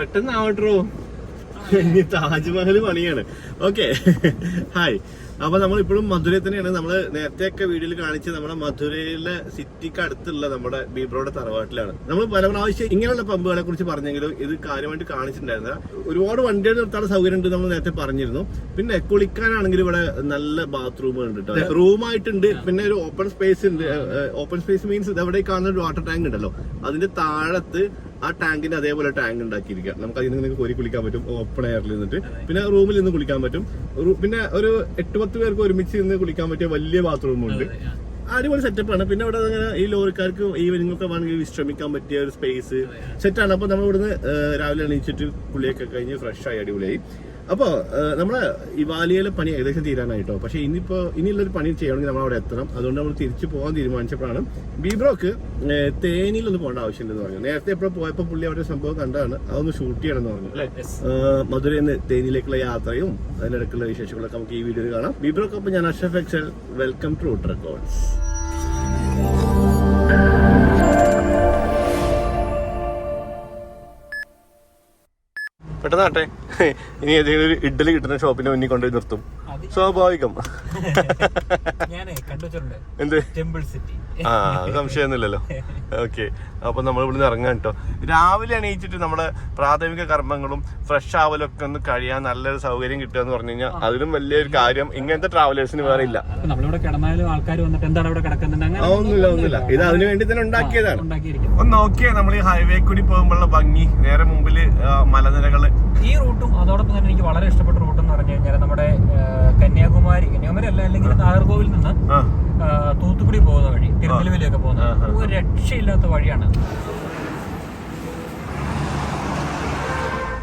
പെട്ടെന്ന് ആവട്ടോ ഇനി താജ്മഹൽ പണിയാണ്. ഓക്കെ ഹായ് അപ്പൊ നമ്മൾ ഇപ്പോഴും മധുരയിൽ തന്നെയാണ്. നമ്മൾ നേരത്തെ ഒക്കെ വീഡിയോയിൽ കാണിച്ച നമ്മുടെ മധുരയിലെ സിറ്റിക്ക് അടുത്തുള്ള നമ്മുടെ ബീബ്രോയുടെ തറവാട്ടിലാണ്. നമ്മൾ പല പ്രാവശ്യം ഇങ്ങനെയുള്ള പമ്പുകളെ കുറിച്ച് പറഞ്ഞെങ്കിലും ഇത് കാര്യമായിട്ട് കാണിച്ചിട്ടുണ്ടായിരുന്നില്ല. ഒരുപാട് വണ്ടികൾ നിർത്താനുള്ള സൗകര്യം ഉണ്ട് നമ്മൾ നേരത്തെ പറഞ്ഞിരുന്നു. പിന്നെ കുളിക്കാനാണെങ്കിൽ ഇവിടെ നല്ല ബാത്റൂം ഉണ്ട് കേട്ടോ റൂമായിട്ടുണ്ട്. പിന്നെ ഒരു ഓപ്പൺ സ്പേസ് ഉണ്ട്. ഓപ്പൺ സ്പേസ് മീൻസ് ഇതവിടെ കാണുന്ന ഒരു വാട്ടർ ടാങ്ക് ഉണ്ടല്ലോ. അതിന്റെ താഴത്ത് ആ ടാങ്കിന്റെ അതേപോലെ ടാങ്ക് ഉണ്ടാക്കിയിരിക്കുക. നമുക്ക് അതിൽ നിന്ന് കോരി കുളിക്കാൻ പറ്റും. ഓപ്പൺ എയറിൽ നിന്നിട്ട്. പിന്നെ റൂമിൽ നിന്ന് കുളിക്കാൻ പറ്റും. പിന്നെ ഒരു എട്ട് പത്ത് പേർക്ക് ഒരുമിച്ച് നിന്ന് കുളിക്കാൻ പറ്റിയ വലിയ ബാത്റൂം ഉണ്ട്. അടിപൊളി സെറ്റപ്പ് ആണ്. പിന്നെ ഇവിടെ അങ്ങനെ ഈ ലോറിക്കാർക്ക് ഈ ഒക്കെ വേണമെങ്കിൽ വിശ്രമിക്കാൻ പറ്റിയ ഒരു സ്പേസ് സെറ്റാണ് അപ്പൊ നമ്മൾ ഇവിടുന്ന് രാവിലെ എണീച്ചിട്ട് കുളിയൊക്കെ കഴിഞ്ഞ് ഫ്രഷ് ആയി അടിപൊളിയായി. അപ്പോ നമ്മൾ നമ്മളെ ഇവാലിയയിലെ പണി ഏകദേശം തീരാനായിട്ടോ. പക്ഷെ ഇനിയിപ്പോ ഇനിയുള്ളൊരു പണി ചെയ്യണമെങ്കിൽ നമ്മൾ അവിടെ എത്തണം. അതുകൊണ്ട് നമ്മൾ തിരിച്ചു പോകാൻ തീരുമാനിച്ചപ്പോഴാണ് ബീബ്രോക്ക് തേനിയിൽ ഒന്ന് പോകേണ്ട ആവശ്യമില്ലെന്ന് പറഞ്ഞു. നേരത്തെ എപ്പോഴും പോയപ്പോൾ പുള്ളി അവിടെ സംഭവം കണ്ടാണ്. അതൊന്ന് ഷൂട്ട് ചെയ്യണം എന്ന് പറഞ്ഞു. അല്ലേ? മധുരയിൽ നിന്ന് തേനിയിലേക്കുള്ള യാത്രയും അതിനിടയ്ക്കുള്ള വിശേഷങ്ങളൊക്കെ നമുക്ക് ഈ വീഡിയോയിൽ കാണാം. ബീബ്രോക്കൊപ്പം ഞാൻ Ashaf excel. Welcome to route records പെട്ടെന്ന് ആട്ടെ ഇനി ഏതെങ്കിലും ഒരു ഇഡ്ഡലി കിട്ടുന്ന ഷോപ്പിന്റെ മുന്നിൽ കൊണ്ടുപോയി നിർത്തും. സ്വാഭാവികം. എന്ത്? Temple city. ആ സംശയമൊന്നുമില്ലല്ലോ. ഓക്കെ അപ്പൊ നമ്മൾ ഇവിടുന്ന് ഇറങ്ങാൻ കേട്ടോ രാവിലെ എണീച്ചിട്ട് നമ്മുടെ പ്രാഥമിക കർമ്മങ്ങളും ഫ്രഷ് ആവലൊക്കെ ഒന്ന് കഴിയാൻ നല്ലൊരു സൗകര്യം കിട്ടുക എന്ന് പറഞ്ഞു കഴിഞ്ഞാൽ അതിലും വലിയൊരു കാര്യം ഇങ്ങനത്തെ ട്രാവലേഴ്സിന് വേറെ ഇല്ല. ഒന്നുമില്ല ഒന്നുമില്ല. ഇത് അതിനു വേണ്ടി തന്നെ ഉണ്ടാക്കിയതാണ്. ഒന്ന് നോക്കിയാ നമ്മൾ ഈ ഹൈവേ കൂടി പോകുമ്പോഴുള്ള ഭംഗി നേരെ മുമ്പിൽ മലനിരകൾ മലനിരകൾ. ഈ റൂട്ടും അതോടൊപ്പം തന്നെ എനിക്ക് വളരെ ഇഷ്ടപ്പെട്ട റൂട്ട് എന്ന് പറഞ്ഞു കഴിഞ്ഞാൽ നമ്മുടെ കന്യാകുമാരി കന്യാകുമാരി അല്ല അല്ലെങ്കിൽ നാഗർകോവിൽ നിന്ന് തൂത്തുക്കുടി പോകുന്ന വഴി തിരുനെൽവേലിയൊക്കെ പോകുന്ന. ഒരു രക്ഷയില്ലാത്ത വഴിയാണ്.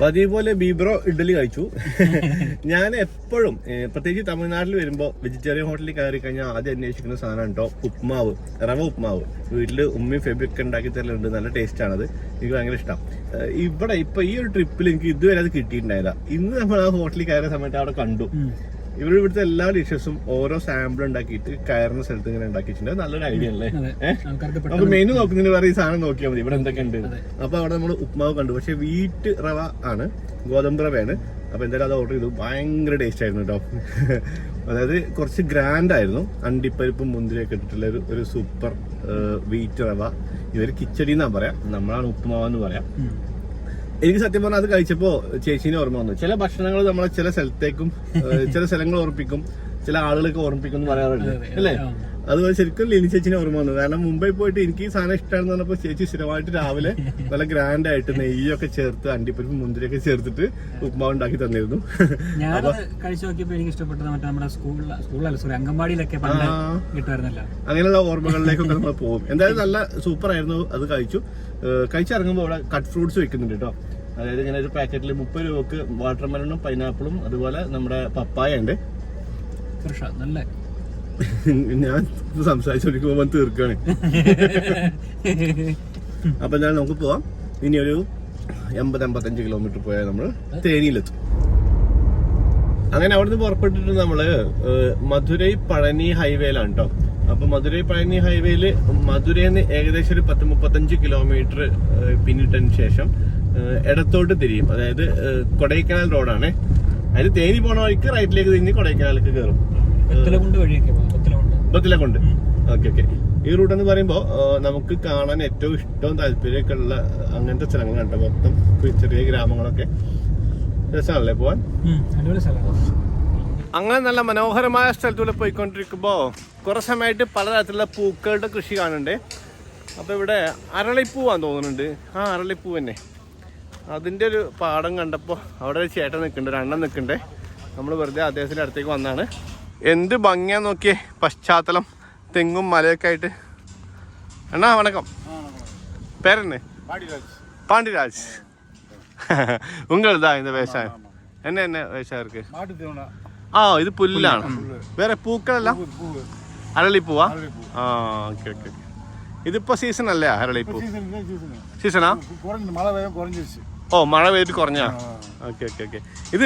പതിവ് പോലെ ബീബ്രോ ഇഡ്ഡലി കഴിച്ചു. ഞാൻ എപ്പോഴും പ്രത്യേകിച്ച് തമിഴ്നാട്ടിൽ വരുമ്പോൾ വെജിറ്റേറിയൻ ഹോട്ടലിൽ കയറി കഴിഞ്ഞാൽ ആദ്യം അന്വേഷിക്കുന്ന സാധനം കേട്ടോ ഉപ്മാവ് റവ ഉപ്മാവ്. വീട്ടിൽ ഉമ്മയും ഫെബ്രിക് ഉണ്ടാക്കി തരലുണ്ട്. നല്ല ടേസ്റ്റ് ആണത്. എനിക്ക് ഭയങ്കര ഇഷ്ടം. ഇവിടെ ഇപ്പൊ ഈ ഒരു ട്രിപ്പിൽ എനിക്ക് ഇതുവരെ അത് കിട്ടിയിട്ടുണ്ടായില്ല. ഇന്ന് നമ്മൾ ആ ഹോട്ടലിൽ കയറിയ സമയത്ത് അവിടെ കണ്ടു. ഇവർ ഇവിടുത്തെ എല്ലാ ഡിഷസും ഓരോ സാമ്പിൾ ഉണ്ടാക്കിയിട്ട് കയറുന്ന സ്ഥലത്ത് ഇങ്ങനെ ഉണ്ടാക്കിയിട്ടുണ്ട്. നല്ലൊരു ഐഡിയ അല്ലേ? നമുക്ക് മെനു നോക്കുന്നതിന് വേറെ ഈ സാധനം നോക്കിയാൽ മതി. ഇവിടെ എന്തൊക്കെ ഉണ്ട്? അപ്പൊ അവിടെ നമ്മൾ ഉപ്മാവ് കണ്ടു. പക്ഷെ വീട്ട് റവ ആണ് ഗോതമ്പ് റവയാണ്. അപ്പൊ എന്തായാലും അത് ഓർഡർ ചെയ്തു. ഭയങ്കര ടേസ്റ്റ് ആയിരുന്നു കേട്ടോ അതായത് കുറച്ച് ഗ്രാൻഡ് ആയിരുന്നു. അണ്ടിപ്പരിപ്പും മുന്തിരിയൊക്കെ ഇട്ടിട്ടുള്ള ഒരു ഒരു സൂപ്പർ വീറ്റ് റവ. ഇവർ കിച്ചടി എന്നാ പറയാ. നമ്മളാണ് ഉപ്പുമാവെന്ന് പറയാം. എനിക്ക് സത്യം പറഞ്ഞാൽ അത് കഴിച്ചപ്പോ ചേച്ചീനെ ഓർമ്മ വന്നു. ചില ഭക്ഷണങ്ങൾ നമ്മളെ ചില സ്ഥലത്തേക്കും ചില സ്ഥലങ്ങൾ ഓർപ്പിക്കും ചില ആളുകളൊക്കെ ഓർമ്മിപ്പിക്കും എന്ന് പറയാറുണ്ട്. അല്ലേ. അതുപോലെ ശരിക്കും ലിനി ചേച്ചിനെ ഓർമ്മ വന്നു കാരണം മുംബൈ പോയിട്ട് എനിക്ക് ഈ സാധനം ഇഷ്ടമാണെന്ന് പറഞ്ഞപ്പോൾ ചേച്ചി സ്ഥിരമായിട്ട് രാവിലെ നല്ല ഗ്രാൻഡ് ആയിട്ട് നെയ്യൊക്കെ ചേർത്ത് അണ്ടിപ്പരിപ്പ് മുന്തിരിയൊക്കെ ചേർത്തിട്ട് ഉപ്മാവ് ഉണ്ടാക്കി തന്നിരുന്നു. ഞാൻ കഴിച്ചു നോക്കിയപ്പോ എനിക്ക് ഇഷ്ടപ്പെട്ടത് മറ്റേ നമ്മുടെ സ്കൂളല്ല സോറി അംഗൻവാടിയിലൊക്കെ. കിട്ടുമായിരുന്നല്ലോ. അങ്ങനെയുള്ള ഓർമ്മകളിലേക്കൊക്കെ നമ്മൾ പോകും. എന്തായാലും നല്ല സൂപ്പർ ആയിരുന്നു അത് കഴിച്ചു. കഴിച്ചിറങ്ങുമ്പോൾ അവിടെ കട്ട് ഫ്രൂട്ട്സ് വെക്കുന്നുണ്ട് കേട്ടോ. അതായത് ഇങ്ങനെ ഒരു പാക്കറ്റിൽ മുപ്പത് രൂപക്ക് വാട്ടർമെലണും പൈനാപ്പിളും അതുപോലെ നമ്മുടെ പപ്പായ ഉണ്ട്. നല്ല ഞാൻ സംസാരിച്ചോണ്ടിരിക്കുമ്പോ തീർക്കാണ്. അപ്പൊ എന്തായാലും നമുക്ക് പോവാം. ഇനി ഒരു എൺപത് എൺപത്തഞ്ച് കിലോമീറ്റർ പോയാൽ നമ്മൾ തേനിയിലെത്തും. അങ്ങനെ അവിടുന്ന് പുറപ്പെട്ടിട്ട് നമ്മൾ മധുരൈ പഴനി ഹൈവേയിലാണ് കേട്ടോ അപ്പൊ മധുരൈ പഴനി ഹൈവേയിൽ മധുരയിൽ നിന്ന് ഏകദേശം ഒരു പത്ത് മുപ്പത്തഞ്ച് കിലോമീറ്റർ പിന്നിട്ടതിന് ശേഷം ഇടത്തോട്ട് തിരിയും. അതായത് കൊടൈക്കനാൽ റോഡാണ് അതിൽ തേനി പോണ വഴിക്ക് റൈറ്റിലേക്ക് തിരിഞ്ഞ് കൊടൈക്കനാലിലേക്ക് കയറും വെത്തലകുണ്ട് കൊണ്ട് ഉണ്ട് ഓക്കെ ഓക്കെ ഈ റൂട്ട് എന്ന് പറയുമ്പോൾ നമുക്ക് കാണാൻ ഏറ്റവും ഇഷ്ടവും താല്പര്യമൊക്കെ ഉള്ള അങ്ങനത്തെ സ്ഥലങ്ങളാണ് കേട്ടോ മൊത്തം ഈ ചെറിയ ഗ്രാമങ്ങളൊക്കെ. രസമാണല്ലേ പോവാൻ? അങ്ങനെ നല്ല മനോഹരമായ സ്ഥലത്തൂടെ പോയിക്കൊണ്ടിരിക്കുമ്പോൾ കുറേ സമയമായിട്ട് പലതരത്തിലുള്ള പൂക്കളുടെ കൃഷി കാണുന്നുണ്ട്. അപ്പോൾ ഇവിടെ അരളിപ്പൂവാന്ന് തോന്നുന്നുണ്ട്. ആ അരളിപ്പൂ തന്നെ. അതിന്റെ ഒരു പാടം കണ്ടപ്പോൾ അവിടെ ഒരു ചേട്ടൻ നിൽക്കുന്നുണ്ട് ഒരു അണ്ണൻ നിൽക്കുന്നുണ്ട്. നമ്മൾ വെറുതെ അദ്ദേഹത്തിന്റെ അടുത്തേക്ക് വന്നാണ്. എന്ത് ഭംഗിയാ നോക്കിയ. പശ്ചാത്തലം തെങ്ങും മലയൊക്കെ ആയിട്ട്. അണ്ണാ വണക്കം. പേരെന്നെ? പാണ്ഡിരാജ് ഉണ്ടാ ഇന്ന് വേഷം. എന്നെ എന്നെ വേഷർക്ക്? ആ ഇത് പുല്ലാണ്. വേറെ പൂക്കളല്ല? അരളി അരളിപ്പൂവ? ആ ഓക്കെ ഓക്കെ ഇതിപ്പോ സീസൺ അല്ലേ അരളി പൂ സീസണാ ഓ മഴ പെയ്തിട്ട് കുറഞ്ഞാ? Okay okay okay. ഇത്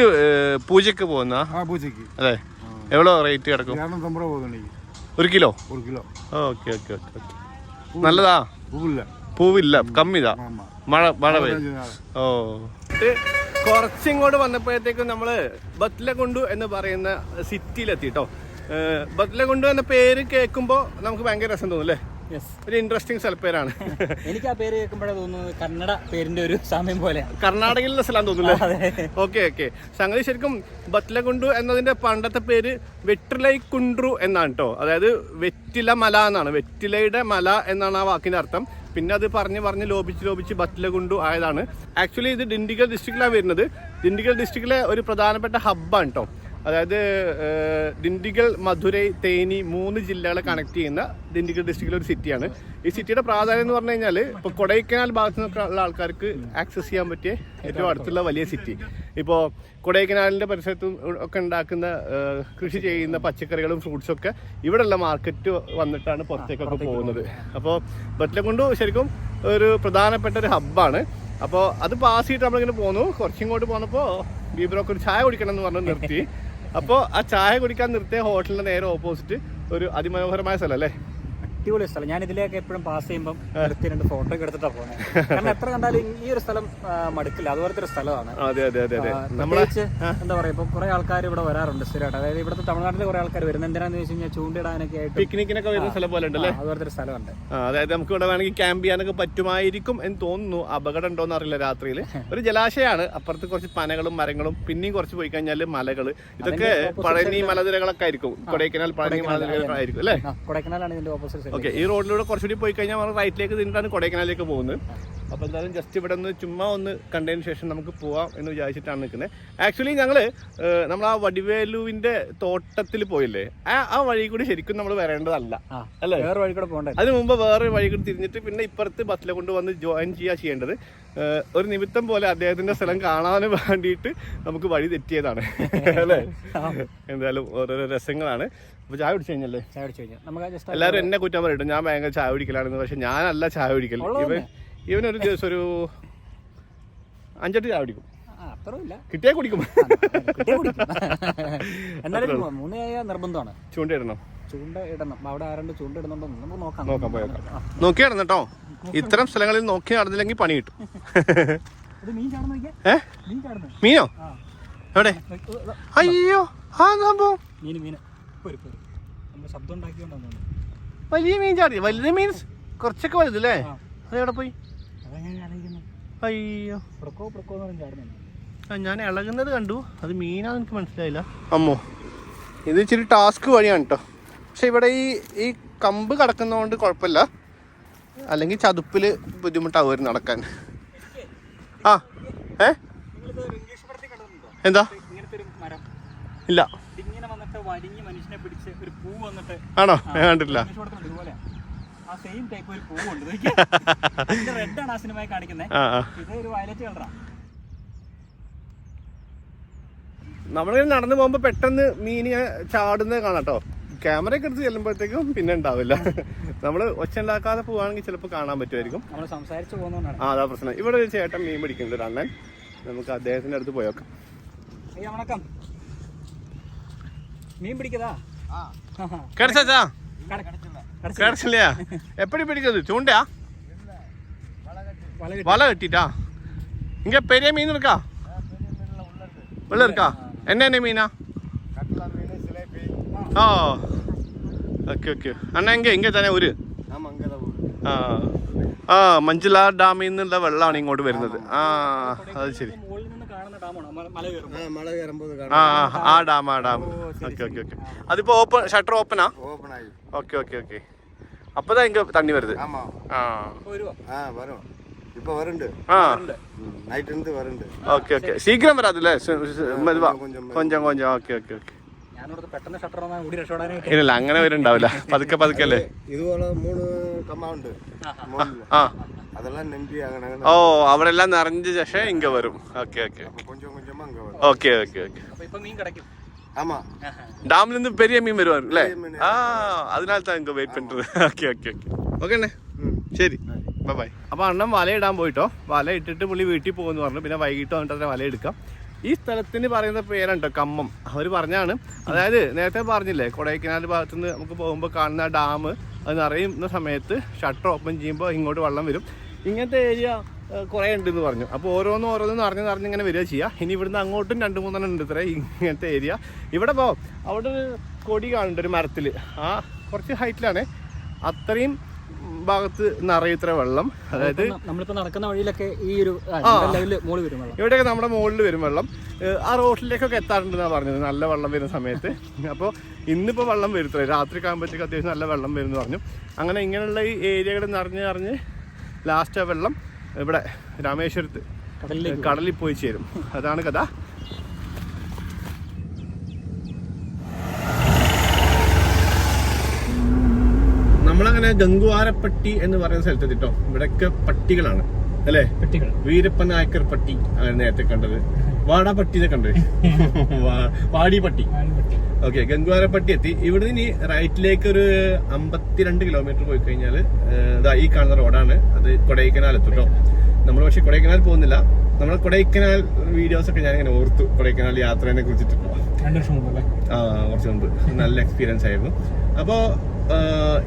പൂജക്ക് പോകുന്ന അതെ. എവ്വളോ റേറ്റ് കിടക്കും இரநூத்தம்பது ரூபா போகுது இன்னைக்கு ഒരു കിലോ ஒரு kilo okay okay okay okay നല്ലതാ பூ இல்லை പൂവില്ല കമ്മിതാ ஆமாம் മഴ മഴ പെയ്ത് பதினஞ்சு நாள் ഓ കഴിഞ്ഞിട്ട് കുറച്ചിങ്ങോട്ട് വന്നപ്പോഴത്തേക്കും നമ്മള് ബത്ലകൊണ്ടു എന്ന് പറയുന്ന സിറ്റിയിലെത്തി കേട്ടോ ബത്ലകൊണ്ടു എന്ന പേര് കേൾക്കുമ്പോൾ നമുക്ക് ഭയങ്കര രസം തോന്നും അല്ലേ യെസ് ഒരു ഇൻട്രസ്റ്റിംഗ് സ്ഥലപ്പേരാണ് എനിക്ക് ആ പേര് കേൾക്കുമ്പോഴേ തോന്നുന്നത് കന്നഡ പേരിന്റെ ഒരു സമയം പോലെ കർണാടകയിലുള്ള സ്ഥലം തോന്നുന്നു ഓക്കെ ഓക്കെ സംഗതി ശരിക്കും ബത്ലകുണ്ടു എന്നതിന്റെ പണ്ടത്തെ പേര് വെറ്റിലൈ കുണ്ട്രു എന്നാണ് കേട്ടോ അതായത് വെറ്റില മല എന്നാണ്. വെറ്റിലയുടെ മല എന്നാണ് ആ വാക്കിന്റെ അർത്ഥം. പിന്നെ അത് പറഞ്ഞ് പറഞ്ഞ് ലോപിച്ച് ലോപിച്ച് ബത്ലകുണ്ടു ആയതാണ്. ആക്ച്വലി ഇത് ഡിണ്ടിഗൽ ഡിസ്ട്രിക്റ്റിലാണ് വരുന്നത്. ഡിണ്ടിഗൽ ഡിസ്ട്രിക്റ്റിലെ ഒരു പ്രധാനപ്പെട്ട ഹബ്ബാണ് കേട്ടോ അതായത് ഡിണ്ടിഗൽ മധുരൈ തേനി മൂന്ന് ജില്ലകളെ കണക്ട് ചെയ്യുന്ന ഡിണ്ടിഗൽ ഡിസ്ട്രിക്റ്റിലെ ഒരു സിറ്റിയാണ് ഈ സിറ്റിയുടെ പ്രാധാന്യം എന്ന് പറഞ്ഞു കഴിഞ്ഞാൽ ഇപ്പോൾ കൊടൈക്കനാൽ ഭാഗത്ത് നിന്നുള്ള ആൾക്കാർക്ക് ആക്സസ് ചെയ്യാൻ പറ്റിയ ഏറ്റവും അടുത്തുള്ള വലിയ സിറ്റി ഇപ്പോൾ കൊടൈക്കനാലിന്റെ പരിസരത്ത് ഒക്കെ ഉണ്ടാക്കുന്ന കൃഷി ചെയ്യുന്ന പച്ചക്കറികളും ഫ്രൂട്ട്സും ഒക്കെ ഇവിടെയുള്ള മാർക്കറ്റ് വന്നിട്ടാണ് പുറത്തേക്കൊക്കെ പോകുന്നത്. അപ്പോൾ ബത്തിലെക്കൊണ്ട് ശരിക്കും ഒരു പ്രധാനപ്പെട്ട ഒരു ഹബ്ബാണ് അപ്പോൾ അത് പാസ് ചെയ്തിട്ട് നമ്മളിങ്ങനെ പോന്നു. കുറച്ചിങ്ങോട്ട് പോന്നപ്പോൾ ബീബറൊക്കെ ഒരു ചായ കുടിക്കണം എന്ന് പറഞ്ഞ് നിർത്തി. അപ്പോൾ ആ ചായ കുടിക്കാൻ നിർത്തിയ ഹോട്ടലിന്റെ നേരെ ഓപ്പോസിറ്റ് ഒരു അതിമനോഹരമായ സ്ഥലം അല്ലേ? അടിപൊളി സ്ഥലം. ഞാൻ ഇതിലേക്ക് എപ്പോഴും പാസ് ചെയ്യുമ്പോൾ എടുത്തി രണ്ട് ഫോട്ടോ ഒക്കെ എടുത്തിട്ടാണ് പോകുന്നത് കാരണം എത്ര കണ്ടാലും ഈ ഒരു സ്ഥലം മടുക്കില്ല. അതുപോലത്തെ ഒരു സ്ഥലമാണ്. അതെ അതെ അതെ അതെ. പ്രത്യേകിച്ച് എന്താ പറയാ ഇപ്പൊ കുറെ ആൾക്കാർ ഇവിടെ വരാറുണ്ട് സ്ഥിരമായിട്ട്. അതായത് ഇവിടുത്തെ തമിഴ്നാട്ടിലെ കുറെ ആൾക്കാർ വരുന്നത് എന്തിനാന്ന് വെച്ച് കഴിഞ്ഞാൽ ചൂണ്ടിടാനൊക്കെ ആയിട്ട്. പിക്നിക്കിനൊക്കെ വരുന്ന സ്ഥലം പോലെ ഉണ്ടല്ലേ അതുപോലത്തെ ഒരു സ്ഥലമുണ്ട്. അതായത് നമുക്ക് ഇവിടെ വേണമെങ്കിൽ ക്യാമ്പ് ചെയ്യാനൊക്കെ പറ്റുമായിരിക്കും എന്ന് തോന്നുന്നു. അപകടം ഉണ്ടോന്ന് അറിയില്ല രാത്രിയിൽ ഒരു ജലാശയമാണ്. അപ്പുറത്ത് കുറച്ച് പനകളും മരങ്ങളും പിന്നെയും കുറച്ച് പോയി കഴിഞ്ഞാൽ മലകൾ ഇതൊക്കെ പഴനി മലനിരകളൊക്കെ ആയിരിക്കും. കൊടൈക്കനാൽ പഴനി മലനിരകളായിരിക്കും അല്ലേ? ആ, കൊടൈക്കനാലാണ് ഇതിന്റെ ഓപ്പോസിറ്റ് ഓക്കെ ഈ റോഡിലൂടെ കുറച്ചുകൂടി പോയി കഴിഞ്ഞാൽ നമ്മൾ റൈറ്റിലേക്ക് തിന്നിട്ടാണ് കൊടൈക്കനാലിലേക്ക് പോകുന്നത്. അപ്പോൾ എന്തായാലും ജസ്റ്റ് ഇവിടെ നിന്ന് ചുമ്മാ ഒന്ന് കണ്ടതിന് ശേഷം നമുക്ക് പോവാം എന്ന് വിചാരിച്ചിട്ടാണ് നിൽക്കുന്നത് ആക്ച്വലി ഞങ്ങൾ നമ്മൾ ആ വടിവേലുവിന്റെ തോട്ടത്തിൽ പോയില്ലേ? ആ ആ വഴി കൂടി ശരിക്കും നമ്മൾ വരേണ്ടതല്ല. അല്ലേ? വേറെ വഴി കൂടെ പോകണ്ടേ? അതിന് മുമ്പ് വേറെ വഴി കൂടി തിരിഞ്ഞിട്ട് പിന്നെ ഇപ്പുറത്ത് ബസ്സിലെ കൊണ്ട് വന്ന് ജോയിൻ ചെയ്യുക ചെയ്യേണ്ടത്. ഒരു നിമിത്തം പോലെ അദ്ദേഹത്തിന്റെ സ്ഥലം കാണാൻ വേണ്ടിയിട്ട് നമുക്ക് വഴി തെറ്റിയതാണ്. അല്ലേ? എന്തായാലും ഓരോരോ രസങ്ങളാണ്. അപ്പൊ ചായ കുടിച്ചു കഴിഞ്ഞല്ലേ? ചായ കുടിച്ചു കഴിഞ്ഞാൽ നമുക്ക് ജസ്റ്റ് എല്ലാവരും എന്നെ കുറ്റം പറയട്ടെ. ഞാൻ ഭയങ്കര ചായ കുടിക്കലാണെന്ന്. പക്ഷെ ഞാനല്ല ചായ കുടിക്കൽ ഇവൻ ഇവനൊരു ദിവസം ഒരു അഞ്ചെട്ട് ചായ കുടിക്കും. കിട്ടിയാ കുടിക്കും. എന്നാലും മൂന്ന് ചായ നിർബന്ധമാണ്. ചൂണ്ടയിടണം. ചൂണ്ട ഇടണം. അവിടെ ആരണ്ട് ചൂണ്ട ഇടുന്നുണ്ടോ എന്ന് നമുക്ക് നോക്കാം. നോക്കാൻ പോയേക്കാം നോക്കി. നടന്നു കേട്ടോ. ഇത്തരം സ്ഥലങ്ങളിൽ നോക്കി നടന്നില്ലെങ്കിൽ പണി കിട്ടും. മീൻ മീൻ മീനോ? എവിടെ? അയ്യോ ആ സംഭവം. മീന് മീന്. വലിയ മീൻ ചാടി. വലുത് മീൻസ് കുറച്ചൊക്കെ വലുത് അല്ലേ ആ. അത് എവിടെ പോയി? ഞാൻ അയ്യോ. ഇളകുന്നത് കണ്ടു. അത് മീനാന്ന് എനിക്ക് മനസ്സിലായില്ല. അമ്മോ ഇത് ഇച്ചിരി ടാസ്ക് വഴിയാണ് കേട്ടോ പക്ഷെ ഇവിടെ ഈ ഈ കമ്പ് കിടക്കുന്നതുകൊണ്ട് കുഴപ്പമില്ല. അല്ലെങ്കിൽ ചതുപ്പിൽ ബുദ്ധിമുട്ടാവും നടക്കാൻ. ആ ഏ? എന്താ? ഇല്ല. വലിഞ്ഞ് മനുഷ്യനെ പിടിച്ച് ഒരു പൂ വന്നിട്ട് ആണോ? ഞാൻ ഇതുപോലെ. ആ സെയിം ടൈപ്പ് ഒരു പൂവുണ്ട് റെഡ് ആണ് ആ കാണിക്കുന്നത് ഇത് ഒരു വയലറ്റ് കളറാണ് നമ്മളിങ്ങനെ നടന്നു പോകുമ്പോ പെട്ടെന്ന് ഇങ്ങനെ ചാടുന്നത് കാണാട്ടോ ക്യാമറ ഒക്കെ എടുത്ത് ചെല്ലുമ്പോഴത്തേക്കും പിന്നെ ഉണ്ടാവില്ല. നമ്മൾ ഒച്ച ഉണ്ടാക്കാതെ പോവാണെങ്കിൽ ചിലപ്പോൾ കാണാൻ പറ്റുമായിരിക്കും. നമ്മൾ സംസാരിച്ച് പോകുന്നതാണ് ആ അതാ പ്രശ്നം. ഇവിടെ ഒരു ചേട്ടൻ മീൻ പിടിക്കുന്നുണ്ട് ഒരു അണ്ണൻ. നമുക്ക് അദ്ദേഹത്തിന്റെ അടുത്ത് പോയോക്കാം വണക്കം മീൻ പിടിക്കതാ கிடைச்சாச்சா கிடைச்சலையா எப்படி பிடிக்கிறது சூண்டா வலை கட்டிட்டா இங்க பெரிய மீன் இருக்கா உள்ள இருக்கா என்னென்ன மீனா கட்லா மீன் சிலேபி ஓ ஓகே ஓகே அண்ணா இங்க இங்க தானே ഒരു ஆமாம் அங்கே தான் ஊர் ആ ആ മഞ്ചുലാർ ഡാമിൽ നിന്നുള്ള വെള്ളമാണ് ഇങ്ങോട്ട് വരുന്നത് ആ അത് ശരി മല- മല കയറുമ്പോൾ ஆ மழை ஏறும்போது ആ ആ, ആ ഡാം ആ ഡാം ഓക്കെ ഓക്കെ ഓക്കെ അതിപ്പോ ഓപ്പൺ ഷട്ടർ ഓപ്പണാ ஓப்பன் ஆகி ஓகே ஓகே ஓகே அப்பதான் இங்க தண்ணி வருது ஆமாம் ஆ വരുവോ ஆ வரும் இப்போ வருண்டு ஆ நைட் இருந்து வருண்டு ஓகே ஓகே சீக்கிரம் வராதுல்ல சு- சு- மெதுவா கொஞ்சம் கொஞ்சம் கொஞ்சம் ഓക്കെ ഓക്കെ ഓക്കെ ഞാനിവിടെ പെട്ടെന്ന് ഷട്ടർ വന്നാൽ കൂടി രക്ഷപ്പെടാനായിട്ട് ഇല്ല അങ്ങനെ വരുന്നുണ്ടാവില്ല പതുക്കെ പതുക്കെ അല്ലേ இதுபோல் மூணு கம்மா உண்டு மூணுல. ആ ഓ அவரெல்லாம் നിറഞ്ഞ ശേഷം ഇങ്ങ വരും. Okay okay okay. Okay okay ഡാമിൽ നിന്ന് പെരിയ മീൻ വരുവാണ് അല്ലേ? ആ ஆமா டாம்ல വെയിറ്റ് பெரிய ഓക്കെ ഓക്കെ ഓക്കെ. ഓക്കെ அதனால ശരി. ബൈ ബൈ അപ്പോൾ അണ്ണൻ ഇടാൻ പോയിട്ടോ? വല ഇട്ടിട്ട് പുള്ളി വീട്ടിൽ പോകുമെന്ന് പറഞ്ഞു. പിന്നെ വൈകിട്ട് വന്നിട്ട് അതിനെ വല എടുക്കാം. ഈ സ്ഥലത്തിന് പറയുന്ന പേരുണ്ടോ? കമ്മം. അവർ പറഞ്ഞാണ്. അതായത് നേരത്തെ പറഞ്ഞില്ലേ കൊടൈക്കനാൽ ഭാഗത്തു നിന്ന് നമുക്ക് പോകുമ്പോൾ കാണുന്ന ഡാം അത് നിറയുന്ന സമയത്ത് ഷട്ടർ ഓപ്പൺ ചെയ്യുമ്പോൾ ഇങ്ങോട്ട് വെള്ളം വരും. ഇങ്ങനത്തെ ഏരിയ കുറേ ഉണ്ട് എന്ന് പറഞ്ഞു. അപ്പോൾ ഓരോന്നും ഓരോന്നും അറിഞ്ഞ് അറിഞ്ഞ് ഇങ്ങനെ വരിക ചെയ്യുക ഇനി ഇവിടുന്ന് അങ്ങോട്ടും രണ്ട് മൂന്നെണ്ണം ഉണ്ട് ഇത്ര ഇങ്ങനത്തെ ഏരിയ. ഇവിടെ പോ അവിടെ ഒരു കൊടി കാണുന്നുണ്ട് ഒരു മരത്തിൽ ആ കുറച്ച് ഹൈറ്റിലാണ്. അത്രയും ഭാഗത്ത് നിറയെ ഇത്ര വെള്ളം. അതായത് നമ്മളിപ്പോ നടക്കുന്ന വഴിയിലൊക്കെ ഈ ഒരു ഇവിടെയൊക്കെ നമ്മുടെ മുകളിൽ വരും വെള്ളം. ആ റോഡിലേക്കൊക്കെ എത്താറുണ്ടെന്നാണ് പറഞ്ഞത്. നല്ല വെള്ളം വരുന്ന സമയത്ത്. അപ്പോൾ ഇന്നിപ്പോൾ വെള്ളം വരുത്തില്ല രാത്രി ആകുമ്പോഴത്തേക്ക് അത്യാവശ്യം നല്ല വെള്ളം വരുമെന്ന് പറഞ്ഞു. അങ്ങനെ ഇങ്ങനെയുള്ള ഈ ഏരിയകൾ നിറഞ്ഞ് നിറഞ്ഞ് ലാസ്റ്റ് ആ വെള്ളം ഇവിടെ രാമേശ്വരത്ത് കടലിൽ പോയി ചേരും. അതാണ് കഥ. നമ്മളങ്ങനെ ഗംഗുവാരപ്പട്ടി എന്ന് പറയുന്ന സ്ഥലത്ത് കേട്ടോ ഇവിടെയൊക്കെ പട്ടികളാണ് അല്ലേ? വീരപ്പനായക്കർ വീരപ്പൻ നായക്കർ പട്ടി ആണ് നേരത്തെ കണ്ടത്. വാടാപ്പട്ടിനെ കണ്ടത് വാ- വാടിപ്പട്ടി. ഓക്കെ ഗംഗുവാരപ്പട്ടി എത്തി. ഇവിടുന്ന് ഇനി റൈറ്റിലേക്ക് ഒരു അമ്പത്തിരണ്ട് കിലോമീറ്റർ പോയി കഴിഞ്ഞാൽ ഇതാ ഈ കാണുന്ന റോഡാണ് അത് കൊടൈക്കനാൽ എത്തും കേട്ടോ നമ്മൾ പക്ഷെ കൊടൈക്കനാൽ പോകുന്നില്ല. നമ്മൾ കൊടൈക്കനാൽ വീഡിയോസ് ഒക്കെ ഞാൻ ഇങ്ങനെ ഓർത്തു. കൊടൈക്കനാൽ യാത്രേനെ കുറിച്ചിട്ട്. ആ കുറച്ച് മുമ്പ്. നല്ല എക്സ്പീരിയൻസ് ആയിരുന്നു. അപ്പോൾ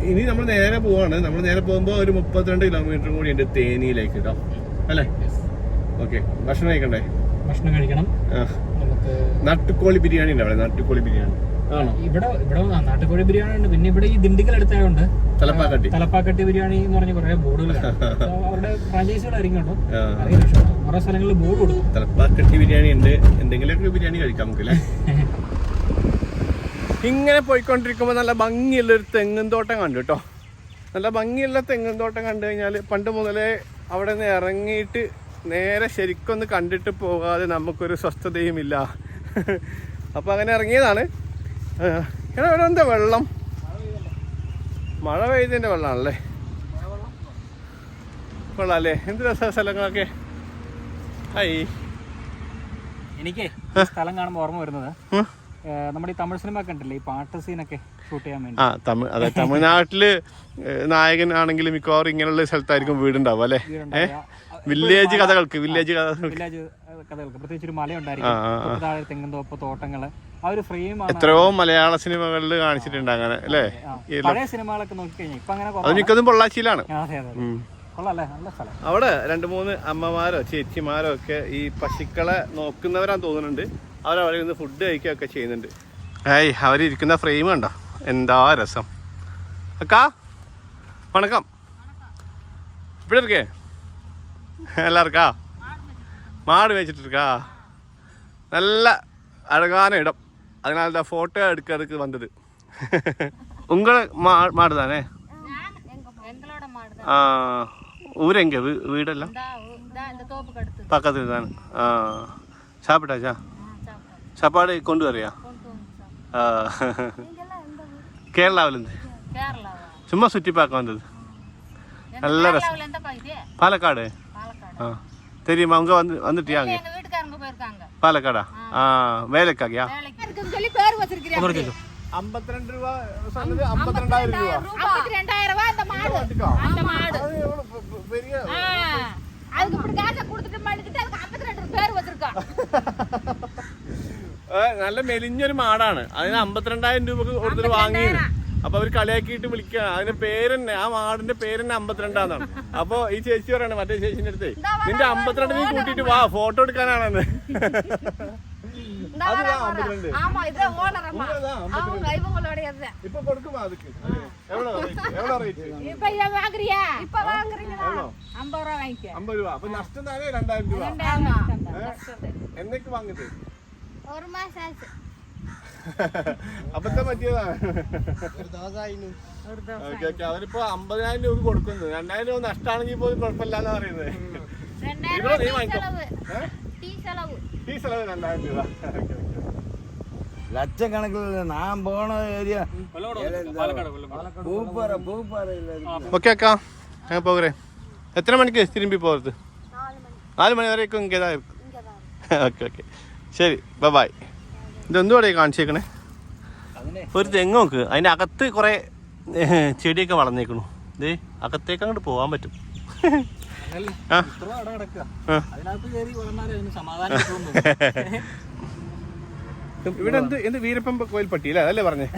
ഇനി നമ്മൾ നേരെ പോവാണ്. നമ്മൾ നേരെ പോകുമ്പോൾ ഒരു മുപ്പത്തിരണ്ട് കിലോമീറ്റർ കൂടി ഉണ്ട് തേനിയിലേക്ക് കേട്ടോ അല്ലേ? ഓക്കെ ഭക്ഷണം കഴിക്കണ്ടേ? ഭക്ഷണം കഴിക്കണം. നമുക്ക് നാട്ടുകോളി ബിരിയാണി ഉണ്ട് അവിടെ? നാട്ടുകോളി ബിരിയാണി. ഇവിടെ ഇവിടെ നാട്ടുകോഴി ബിരിയാണി ഉണ്ട് പിന്നെ ഇവിടെ ഈ ദിണ്ടിക്കൽ അടുത്തായോണ്ട് തലപ്പാക്കട്ടി. തലപ്പാക്കട്ടി ബിരിയാണി എന്ന് പറഞ്ഞ കുറെ ബോർഡുകൾ അവരുടെ ഫ്രാഞ്ചൈസികളായിരിക്കും കേട്ടോ. കുറെ അറിയില്ല പക്ഷേ ഓരോ സ്ഥലങ്ങളിൽ ബോർഡ് കൊടുക്കും. തലപ്പാക്കട്ടി ബിരിയാണി ഉണ്ട്. എന്തെങ്കിലുമൊക്കെ ബിരിയാണി കഴിക്കാം നമുക്ക് അല്ലേ? ഇങ്ങനെ പോയിക്കൊണ്ടിരിക്കുമ്പോൾ നല്ല ഭംഗിയുള്ള ഒരു തെങ്ങും തോട്ടം കണ്ടു കേട്ടോ. നല്ല ഭംഗിയുള്ള തെങ്ങും തോട്ടം കണ്ടു കഴിഞ്ഞാൽ പണ്ട് മുതലേ അവിടെ നിന്ന് ഇറങ്ങിയിട്ട് നേരെ ശരിക്കൊന്ന് കണ്ടിട്ട് പോകാതെ നമുക്കൊരു സ്വസ്ഥതയുമില്ല. അപ്പോൾ അങ്ങനെ ഇറങ്ങിയതാണ്. എടാ ഇവിടെ എന്താ വെള്ളം? മഴ പെയ്തതിന്റെ വെള്ളമാണല്ലേ കൊള്ളാല്ലേ? എന്ത് രസ സ്ഥലങ്ങളൊക്കെ? ഹൈ എനിക്ക് സ്ഥലം കാണുമ്പോൾ ഓർമ്മ വരുന്നത്. നമ്മുടെ ഈ തമിഴ് സിനിമ കണ്ടില്ലേ ഈ പാട്ട് സീനൊക്കെ ഷൂട്ട് ചെയ്യാൻ വേണ്ടി. ആ തമിഴ് അതെ തമിഴ്നാട്ടിൽ നായകൻ ആണെങ്കിലും മിക്കവാറും ഇങ്ങനെയുള്ള സ്ഥലത്തായിരിക്കും വീടുണ്ടാവും അല്ലേ. വില്ലേജ് കഥകൾക്ക് വില്ലേജ് വില്ലേജ് കഥകൾക്ക്. പ്രത്യേകിച്ച് ഒരു മലയുണ്ടായിരിക്കും തെങ്ങന്തോപ്പ് തോട്ടങ്ങൾ. ആ ഒരു ഫ്രെയിം എത്രയോ മലയാള സിനിമകളിൽ കാണിച്ചിട്ടുണ്ട് അങ്ങനെ അല്ലേ? പഴയ സിനിമകളൊക്കെ നോക്കിക്കഴിഞ്ഞാൽ ഇപ്പൊ അങ്ങനെ പൊള്ളാച്ചിയിലാണ്. അവിടെ രണ്ട് മൂന്ന് അമ്മമാരോ ചേച്ചിമാരോ ഒക്കെ ഈ പശുക്കളെ നോക്കുന്നവരാന്ന് തോന്നുന്നുണ്ട്. അവരവരെ ഇന്ന് ഫുഡ് കഴിക്കുകയൊക്കെ ചെയ്യുന്നുണ്ട്. ഏയ് അവരിരിക്കുന്ന ഫ്രെയിം കണ്ടോ? എന്താ രസം. അക്കാ വണക്കം. ഇവിടെ ഇരിക്കേ. நல்லா இருக்கா மாடு மேய்ச்சிட்டு இருக்கா நல்ல அழகான இடம். அதனால தான் ஃபோட்டோ எடுக்கிறதுக்கு வந்தது. உங்களை மா மாடு தானே ஊர் எங்கே? வீ வீடெல்லாம்? பக்கத்தில் தானே. ஆ சாப்பிட்டாச்சா? சாப்பாடு கொண்டு வரியா? கேரளாவிலேருந்து. கேரளாவா? சும்மா சுற்றி பார்க்க வந்தது. நல்ல ரசம். பாலக்காடு. ஆ தெரியுமா அவங்க வந்து வந்துட்டியாங்க எங்க வீட்டுக்காரங்க போயிருக்காங்க പാലക്കാടാ ആ വേലക്കാക്കിയാ வேலைக்கு இருக்குன்னு சொல்லி பேர் வச்சிருக்கிறேன் അമ്പത്തിരണ്ട് രൂപ சொன்னது അമ്പത്തിരണ്ടായിരം രൂപ ஐம்பத்தி ரெண்டாயிரம் ரூபாய் அந்த மாடு அந்த மாடு பெரிய ஆ, அதுக்கு இப்படி காசை கொடுத்துட்டு பண்ணிக்கிட்டு அதுக்கு ஐம்பத்தி ரெண்டு பேர் வச்சிருக்கான் ഏ, നല്ല മെലിഞ്ഞൊരു മാടാണ് അതിന് അമ്പത്തിരണ്ടായിരം രൂപ കൊടുത്തിട്ട് വാങ്ങിയത് അപ്പൊ അവർ കളിയാക്കിയിട്ട് വിളിക്കുക അതിന്റെ പേരെന്നെ ആ മാടിന്റെ പേരെന്നെ അമ്പത്തിരണ്ടാന്നാണ് അപ്പൊ ഈ ചേച്ചി പറയണേ മറ്റേ ചേച്ചിന്റെ അടുത്ത് നിന്റെ അമ്പത്തിരണ്ട് നീ കൂട്ടിട്ട് വാ ഫോട്ടോ എടുക്കാനാണെന്ന് இந்த அதுதான் வர, வர. ஐம்பத்தி ரெண்டு. ஆமா இதுதான் ஓனர் அம்மா உண்மைதான், அவங்க இவங்களுடையது ഇപ്പൊ കൊടുക്കുമോ അതുക്ക് എവിടെ എവിടെ റേറ്റ് இப்ப இதை வாங்குறியா இப்ப வாங்குறீங்களா ஐம்பது ரூபா வாங்கிக்க അമ്പത് രൂപ അപ്പൊ നഷ്ടം താനേ രണ്ടായിരം രൂപ ஆமா എന്നൊക്കെ വാങ്ങിയത് ஒரு மாசம் ஆச்சு അപ്പത്തെ പറ്റിയതാ. ഓക്കെ അവരിപ്പോ അമ്പതിനായിരം രൂപ കൊടുക്കുന്നത് രണ്ടായിരം രൂപ നഷ്ടാണെങ്കിൽ പോലും കുഴപ്പമില്ലാന്ന് പറയുന്നത്. ഇവിടെ നീ വാങ്ങിക്കോ. ടീ ചെലവ് രണ്ടായിരം രൂപ. லட்சக்கணக்கில் நான் போன ஏரியா பூப்பாறை பூப்பாறையில் ஓகே அக்கா நான் போகிறேன் எத்தனை மணிக்கு ഇത് പറയാ കാണിച്ചേക്കണേ? ഒരു തെങ്ങ് നോക്ക്. അതിന്റെ അകത്ത് കുറേ ചെടിയൊക്കെ വളർന്നേക്കണു. ഇതേ അകത്തേക്ക് അങ്ങോട്ട് പോകാൻ പറ്റും. ഇവിടെ എന്ത് എന്ത് വീരപ്പം കോയിൽപ്പട്ടി അല്ലേ? അതല്ലേ പറഞ്ഞേ?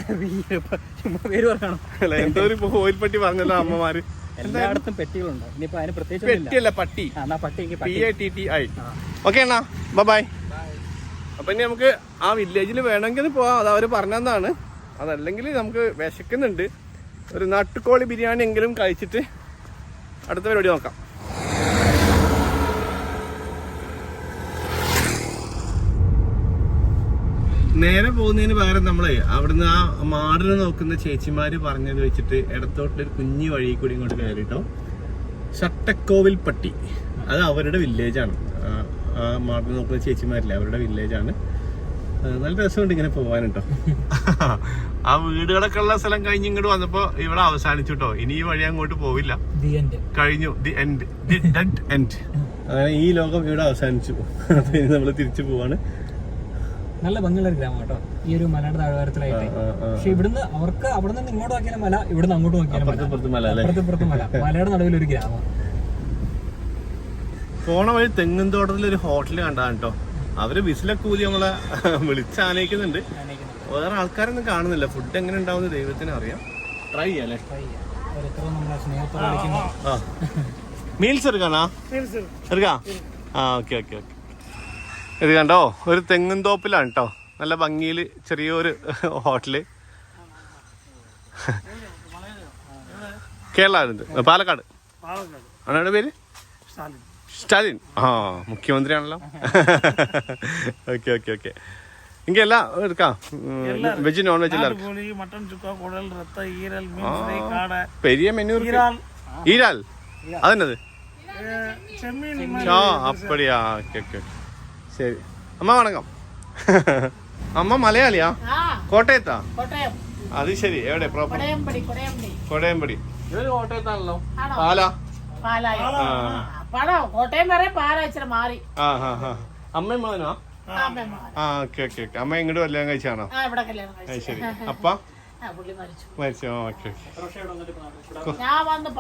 അല്ല എന്തോ ഒരു കോയിൽപ്പട്ടി പറഞ്ഞല്ലോ അമ്മമാര്. എല്ലായിടത്തും പെട്ടികളുണ്ട്. ഇനിയിപ്പോ അതിന് പ്രത്യേകിച്ച്. പെട്ടിയല്ല പട്ടി. I okay Anna. ബൈ അപ്പൊ ഇനി നമുക്ക് ആ വില്ലേജിൽ വേണമെങ്കിൽ പോവാം. അത് അവർ പറഞ്ഞതാണ് അതല്ലെങ്കിൽ നമുക്ക് വിശക്കുന്നുണ്ട്. ഒരു നാട്ടുകോളി ബിരിയാണി എങ്കിലും കഴിച്ചിട്ട് അടുത്ത പരിപാടി നോക്കാം. നേരെ പോകുന്നതിന് പകരം നമ്മളെ അവിടുന്ന് ആ മാടിന് നോക്കുന്ന ചേച്ചിമാര് പറഞ്ഞത് വെച്ചിട്ട് ഇടത്തോട്ടൊരു കുഞ്ഞു വഴി കൂടി ഇങ്ങോട്ട് കയറിട്ടോ. ഷട്ടക്കോവിൽ പട്ടി അത് അവരുടെ വില്ലേജാണ് ആ മാടിനെ നോക്കുന്ന ചേച്ചിമാരില്ലേ? അവരുടെ വില്ലേജാണ് നല്ല രസമുണ്ട് ഇങ്ങനെ പോവാൻ കേട്ടോ ആ വീടുകളൊക്കെ ഉള്ള സ്ഥലം കഴിഞ്ഞ് ഇങ്ങോട്ട് വന്നപ്പോ ഇവിടെ അവസാനിച്ചു കേട്ടോ ഇനി ഈ വഴി അങ്ങോട്ട് പോവില്ല. ദി എൻഡ് കഴിഞ്ഞു. The end the dead end അങ്ങനെ ഈ ലോകം ഇവിടെ അവസാനിച്ചു. അപ്പൊ ഇനി നമ്മൾ തിരിച്ചു പോവാണ്. നല്ല ഭംഗിയുള്ള ഗ്രാമം കേട്ടോ. ഈ ഒരു മലയുടെ താഴ്വാരത്തിലായിട്ട്. പക്ഷെ ഇവിടുന്ന് അവർക്ക് അവിടെ നിന്ന് ഇങ്ങോട്ട് നോക്കിയാലും മല ഇവിടുന്ന് അങ്ങോട്ട് നോക്കിയാലും മല. അല്ലേ? അപ്പുറത്ത് മല. മലയുടെ നടുവിൽ ഒരു ഗ്രാമം. പോണ വഴി തെങ്ങും തോട്ടത്തിൽ ഒരു ഹോട്ടൽ കണ്ടതാണ് കേട്ടോ. അവർ ബിസിലെ കൂലി നമ്മളെ വിളിച്ചാനയിക്കുന്നുണ്ട് വേറെ ആൾക്കാരൊന്നും കാണുന്നില്ല. ഫുഡ് എങ്ങനെ ഉണ്ടാവുന്ന ദൈവത്തിന് അറിയാം. ട്രൈ ചെയ്യാല്ലേ മീൽസ് എടുക്കാനാ? എടുക്കാം? ആ ഓക്കെ ഓക്കെ ഓക്കെ. ഇത് കണ്ടോ? ഒരു തെങ്ങും തോപ്പിലാണ് കേട്ടോ. നല്ല ഭംഗിയിൽ ചെറിയൊരു ഹോട്ടൽ. കേരള പാലക്കാട്. ആണോ പേര്? സ്റ്റാലിൻ. ആ മുഖ്യമന്ത്രിയാണല്ലോ ഓക്കെ ഓക്കെ ഓക്കെ ഇങ്ങനെ എല്ലാം എടുക്കാം വെജ് നോൺ വെജ് എല്ലാവർക്കും கோழி மட்டன் சுக்கா குடல் ரத்தம் ஈரல் மீன் ஃப்ரை காடை പെരിയ മെനു ഈരാൽ അതെന്നത് அஹ், செம்மீன் ആ അപ്പടിയാ ഓക്കെ ഓക്കെ ശരി അമ്മ വണക്കം അമ്മ മലയാളിയാ ആ കോട്ടയത്താ കോട്ടയം അത് ശരി എവിടെ പ്രോപ്പർ കൊടയമ്പടി കൊടയമ്പടി കോട്ടയംപടി ഇവര് കോട്ടയത്താണല്ലോ ആണോ? പാലാ പാലായി ആ പടം കോട്ടയം വരെ പാറ മാറി. ആ ഹാ ആ. Okay okay okay. അമ്മ ഇങ്ങോട്ട് കല്യാണം കഴിച്ചാണോ? ആ ശരി. അപ്പ? ഞാൻ വന്ന്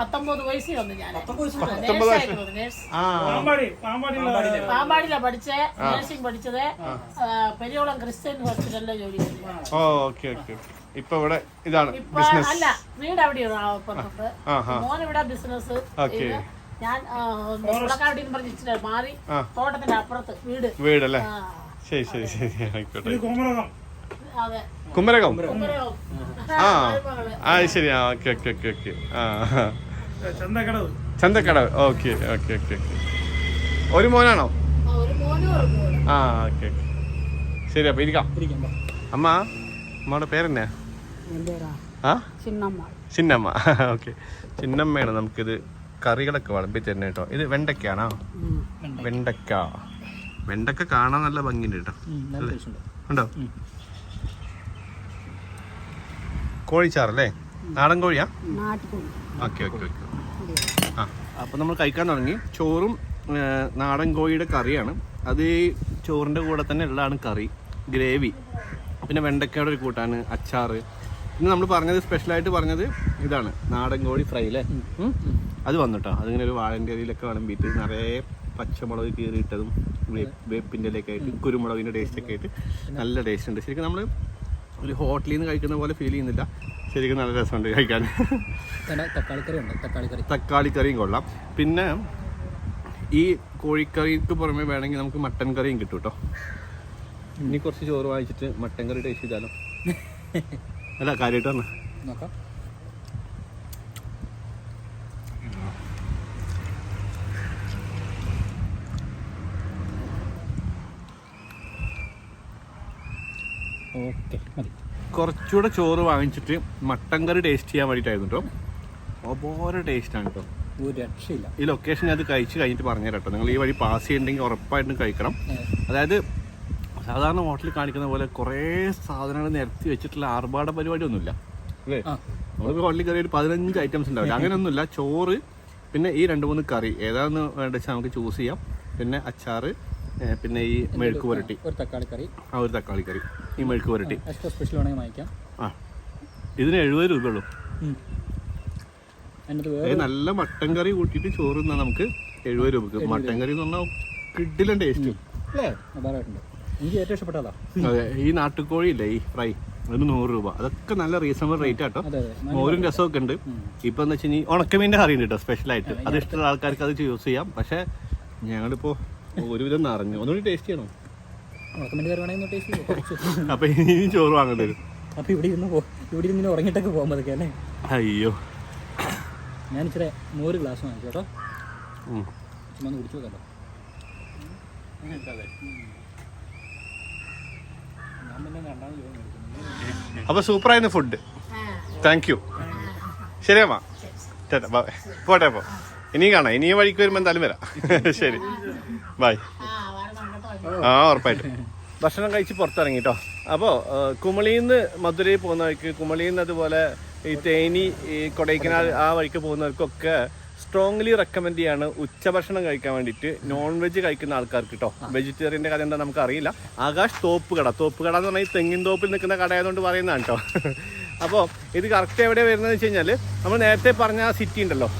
പഠിച്ചേ നേഴ്സിംഗ് പഠിച്ചത്. പെരിയോളം ക്രിസ്ത്യൻ ഹോസ്പിറ്റലിലെ ജോലി ചെയ്തു. ഇപ്പൊ ഇതാണ് അല്ല വീട് അവിടെയാണ് മോൻ ഇവിടെ ബിസിനസ് ഓക്കെ. ഞാൻ മാറി തോട്ടത്തിന്റെ അപ്പുറത്ത് വീട്. വീടല്ലേ? ശരി ശരി ശരി. ആയിക്കോട്ടെ. കുമരകം. ആ. ആ ശരി. ആ ഓക്കെ ഓക്കെ ഓക്കെ ഓക്കെ. ആ. Chanthakkadavu. Okay okay okay okay. ഒരു മോനാണോ? ആ ഓക്കെ ഓക്കെ. ശരി അപ്പൊ ഇരിക്കാം. അമ്മ അമ്മയുടെ പേരെന്നാ? ആ? ചിന്നമ്മ. ഓക്കെ. ചിന്നമ്മയാണ് നമുക്കിത് കറികളൊക്കെ വിളമ്പി തരുന്നത് കേട്ടോ. ഇത് വെണ്ടയ്ക്കാണോ? വെണ്ടക്ക വെണ്ടക്ക കാണാൻ നല്ല ഭംഗിയുണ്ട് കേട്ടോ. ഉണ്ട്. കോഴിച്ചാറല്ലേ? നാടൻ കോഴിയാ? Okay okay okay. ആ. അപ്പോൾ നമ്മൾ കഴിക്കാൻ തുടങ്ങി. ചോറും നാടൻ കോഴിയുടെ കറിയാണ്. അത് ഈ ചോറിന്റെ കൂടെ തന്നെ ഉള്ളതാണ് കറി. ഗ്രേവി. പിന്നെ വെണ്ടക്കയുടെ ഒരു കൂട്ടാണ് അച്ചാറ്. പിന്നെ നമ്മൾ പറഞ്ഞത് സ്പെഷ്യലായിട്ട് പറഞ്ഞത് ഇതാണ്. നാടൻ കോഴി ഫ്രൈ അല്ലേ? അത് വന്നിട്ടോ. അതിങ്ങനെ ഒരു വാഴന്റെ ഇലയിലൊക്കെ വിളമ്പിയിട്ട് നിറയെ പച്ചമുളക് കീറിയിട്ടതും വേപ്പിന്റെ ഇലയൊക്കെ ആയിട്ട് കുരുമുളകിന്റെ ടേസ്റ്റ് ഒക്കെ ആയിട്ട് നല്ല ടേസ്റ്റ് ഉണ്ട്. ശരിക്കും നമ്മൾ ഒരു ഹോട്ടലിൽ നിന്ന് കഴിക്കുന്ന പോലെ ഫീൽ ചെയ്യുന്നില്ല. ശരിക്കും നല്ല രസമുണ്ട് കഴിക്കാൻ. തക്കാളി കറിയും കൊള്ളാം. പിന്നെ ഈ കോഴിക്കറിക്ക് പുറമെ വേണമെങ്കിൽ നമുക്ക് മട്ടൻ കറിയും കിട്ടും കേട്ടോ ഇനി കുറച്ച് ചോറ് വാങ്ങിച്ചിട്ട് മട്ടൻ കറി ടേസ്റ്റ് ചെയ്താലോ? അല്ല കാര്യമായിട്ട് പറഞ്ഞ നോക്കാം. ഓക്കെ മതി. കുറച്ചുകൂടെ ചോറ് വാങ്ങിച്ചിട്ട് മട്ടൻ കറി ടേസ്റ്റ് ചെയ്യാൻ വേണ്ടിയിട്ടായിരുന്നു കേട്ടോ ഓരോ ടേസ്റ്റാണ് കേട്ടോ ഒരു രക്ഷയില്ല. ഈ ലൊക്കേഷൻ അത് കഴിച്ച് കഴിഞ്ഞിട്ട് പറഞ്ഞുതരാം കേട്ടോ നിങ്ങൾ ഈ വഴി പാസ് ചെയ്യണ്ടെങ്കിൽ ഉറപ്പായിട്ടും കഴിക്കണം. അതായത് സാധാരണ ഹോട്ടലിൽ കാണിക്കുന്ന പോലെ കുറേ സാധനങ്ങൾ നിരത്തി വെച്ചിട്ടുള്ള ആർഭാട പരിപാടിയൊന്നുമില്ല. അല്ലേ? നമ്മളിപ്പോൾ ഹോട്ടലിൽ കയറി ഒരു പതിനഞ്ച് ഐറ്റംസ് ഉണ്ടാവില്ല. അങ്ങനെയൊന്നുമില്ല. ചോറ് പിന്നെ ഈ രണ്ട് മൂന്ന് കറി. ഏതാണെന്ന് വേണ്ട വെച്ചാൽ നമുക്ക് ചൂസ് ചെയ്യാം. പിന്നെ അച്ചാറ് പിന്നെ ഈ മെഴുക്ക് പുരട്ടി. ഒരു തക്കാളി കറി. ആ ഒരു തക്കാളി കറി. ഈ മെഴുക്ക് പുരട്ടി. എക്സ്ട്രാ സ്പെഷ്യൽ വേണമെങ്കിൽ വാങ്ങിക്കാം. ആ. ഇതിന് എഴുപത് രൂപയുള്ളൂ നല്ല മട്ടൻ കറി കൂട്ടിയിട്ട് ചോറ് തിന്നാൽ നമുക്ക് എഴുപത് രൂപക്ക് മട്ടൻ കറി എന്ന് പറഞ്ഞാൽ കിഡിലും ടേസ്റ്റ് അല്ലേ? അപാരമായിട്ടുണ്ട് എനിക്ക് ഏറ്റവും ഇഷ്ടപ്പെട്ടതാ. അതെ ഈ നാട്ടുകോഴി ഇല്ലേ ഈ ഫ്രൈ ഒരു നൂറ് രൂപ. അതൊക്കെ നല്ല റീസണബിൾ റേറ്റ് ആട്ടോ. അതെ അതെ. മോരും രസമൊക്കെ ഉണ്ട്. ഇപ്പൊ എന്ന് വെച്ചാൽ ഉണക്കമീന്റെ കറി ഉണ്ട് കേട്ടോ സ്പെഷ്യൽ ആയിട്ട്. അത് ഇഷ്ടമുള്ള ആൾക്കാർക്ക് അത് യൂസ് ചെയ്യാം. പക്ഷെ ഞങ്ങളിപ്പോ ഒരുവിധം നിറഞ്ഞു. ഒന്നുകൂടി ടേസ്റ്റ് ചെയ്യണോ? ടേസ്റ്റ് ചെയ്യും അപ്പൊ ഇനി ചോറ് വാങ്ങേണ്ടി വരും. അപ്പൊ ഇവിടെ ഇരുന്ന് പോ ഇവിടെ ഇരുന്ന് ഉറങ്ങിട്ടൊക്കെ പോകാൻ പതൊക്കെ അല്ലേ? അയ്യോ. ഞാൻ ഇച്ചിരി നൂറ് ഗ്ലാസ് വാങ്ങിച്ചു കേട്ടോ. ചുമ്മാ ഒന്ന് കുടിച്ചു നോക്കാമല്ലോ അപ്പൊ സൂപ്പറായിരുന്നു ഫുഡ് താങ്ക് യു ശരി അമ്മ. ചേട്ടാ ബൈ പോട്ടെ അപ്പൊ. ഇനിയും കാണാം. ഇനിയും വഴിക്ക് വരുമ്പോൾ എന്തായാലും വരാം. ശരി. ബൈ ആ ഉറപ്പായിട്ട്. ഭക്ഷണം കഴിച്ച് പുറത്തിറങ്ങി കേട്ടോ അപ്പോൾ കുമളിയിൽ മധുരയിൽ പോകുന്നവർക്ക് കുമളിയിൽ നിന്ന് അതുപോലെ ഈ തേനി ഈ കൊടൈക്കനാൽ ആ വഴിക്ക് പോകുന്നവർക്കൊക്കെ സ്ട്രോങ്ലി റെക്കമെൻഡ് ചെയ്യാണ് ഉച്ചഭക്ഷണം കഴിക്കാൻ വേണ്ടിയിട്ട് നോൺ വെജ് കഴിക്കുന്ന ആൾക്കാർക്ക് കേട്ടോ വെജിറ്റേറിയന്റെ കഥ എന്താ നമുക്ക് അറിയില്ല. ആകാശ് തോപ്പ് കട. തോപ്പ് കട എന്ന് പറഞ്ഞാൽ തെങ്ങിൻ തോപ്പിൽ നിൽക്കുന്ന കടയായതുകൊണ്ട് പറയുന്നതാണ് കേട്ടോ അപ്പോൾ ഇത് കറക്റ്റ് എവിടെ വരുന്നത് വെച്ച് കഴിഞ്ഞാൽ നമ്മൾ നേരത്തെ പറഞ്ഞ ആ സിറ്റി ഉണ്ടല്ലോ.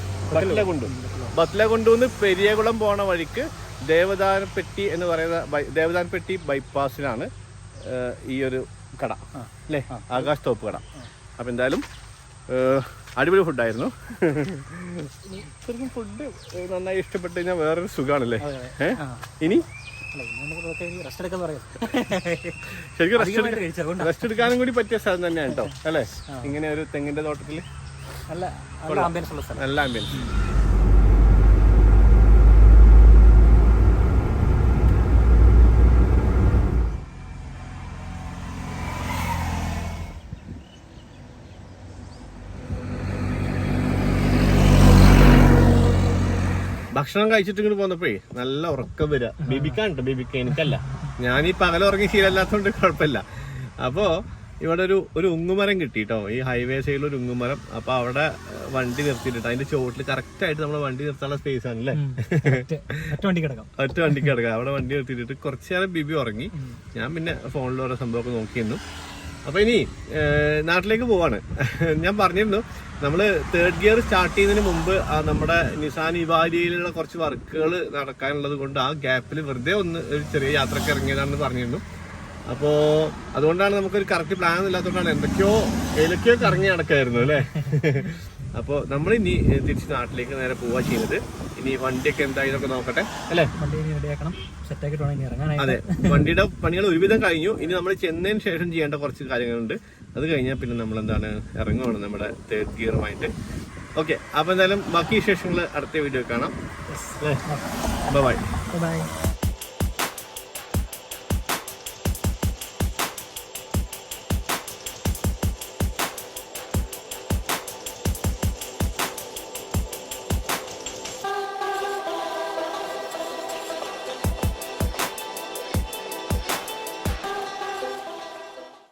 ബത്ലകുണ്ട് ബത്ലകുണ്ടുന്ന് പെരിയകുളം പോണ വഴിക്ക് ദേവദാനപ്പെട്ടി എന്ന് പറയുന്ന ദേവദാനപ്പെട്ടി ബൈപ്പാസിലാണ് ഈ ഒരു കട അല്ലേ? ആകാശ് തോപ്പ് കട. അപ്പം എന്തായാലും അടിപൊളി ഫുഡായിരുന്നു. ശരിക്കും ഫുഡ് നന്നായി ഇഷ്ടപ്പെട്ട് കഴിഞ്ഞാൽ വേറൊരു സുഖമാണല്ലേ ഇനി? ശരിക്കും റെസ്റ്റ് എടുക്കാനും കൂടി പറ്റിയ സ്ഥലം തന്നെയാണ് കേട്ടോ അല്ലേ? ഇങ്ങനെ ഒരു തെങ്ങിന്റെ തോട്ടത്തിൽ നല്ല ആംബിയൻസ് ഉള്ള സ്ഥലം. നല്ല ആംബിയൻസ് ഭക്ഷണം കഴിച്ചിട്ട് ഇങ്ങോട്ട് പോന്നപ്പോഴേ നല്ല ഉറക്കം വരിക ബേബിക്കാണ് ബേബിക്ക എനിക്കല്ല. ഞാൻ ഈ പകൽ ഉറങ്ങി ശീലമല്ലാത്തതുകൊണ്ട് കുഴപ്പമില്ല. അപ്പോ ഇവിടെ ഒരു ഒരു ഉങ്ങുമരം കിട്ടി കേട്ടോ ഈ ഹൈവേ സൈഡിൽ ഒരു ഉങ്ങുമരം. അപ്പൊ അവിടെ വണ്ടി നിർത്തിയിട്ടുണ്ട് അതിന്റെ ചോട്ടിൽ കറക്റ്റ് ആയിട്ട് നമ്മൾ വണ്ടി നിർത്താനുള്ള സ്പേസ് ആണല്ലേ? ഒറ്റ വണ്ടി കിടക്കാം. ഒറ്റ വണ്ടിക്ക് കിടക്കാം. അവിടെ വണ്ടി നിർത്തിയിട്ട് കുറച്ചേരം ബിബി ഉറങ്ങി. ഞാൻ പിന്നെ ഫോണിൽ ഓരോ സംഭവമൊക്കെ നോക്കിയിരുന്നു. അപ്പൊ ഇനി നാട്ടിലേക്ക് പോവാണ്. ഞാൻ പറഞ്ഞിരുന്നു നമ്മൾ തേർഡ് ഗിയർ സ്റ്റാർട്ട് ചെയ്യുന്നതിന് മുമ്പ് ആ നമ്മുടെ നിസാൻ ഇവാരിയിലുള്ള കുറച്ച് വർക്കുകൾ നടക്കാനുള്ളത് കൊണ്ട് ആ ഗ്യാപ്പിൽ വെറുതെ ഒന്ന് ഒരു ചെറിയ യാത്രയ്ക്ക് ഇറങ്ങിയതാണെന്ന് പറഞ്ഞിരുന്നു. അപ്പോ അതുകൊണ്ടാണ് നമുക്കൊരു കറക്റ്റ് പ്ലാൻ ഇല്ലാത്തതുകൊണ്ടാണ് എന്തൊക്കെയോ ഏതൊക്കെയോ കറങ്ങി നടക്കായിരുന്നു അല്ലേ? അപ്പോ നമ്മൾ ഇനി തിരിച്ച് നാട്ടിലേക്ക് നേരെ പോവാ ചെയ്യുന്നത് ഇനി വണ്ടിയൊക്കെ എന്തായാലും നോക്കട്ടെ അല്ലേ? വണ്ടി റെഡിയാക്കണം ഇറങ്ങാനായിട്ട്. അതെ. വണ്ടിയുടെ പണികൾ ഒരുവിധം കഴിഞ്ഞു. ഇനി നമ്മൾ ചെന്നതിന് ശേഷം ചെയ്യേണ്ട കുറച്ച് കാര്യങ്ങളുണ്ട്. അത് കഴിഞ്ഞാൽ പിന്നെ നമ്മൾ എന്താണ് ഇറങ്ങുകയാണ് നമ്മുടെ തേർഡ് ഗിയറുമായിട്ട് ഓക്കെ. അപ്പോൾ എന്തായാലും ബാക്കി വിശേഷങ്ങൾ അടുത്ത വീഡിയോ കാണാം. Bye bye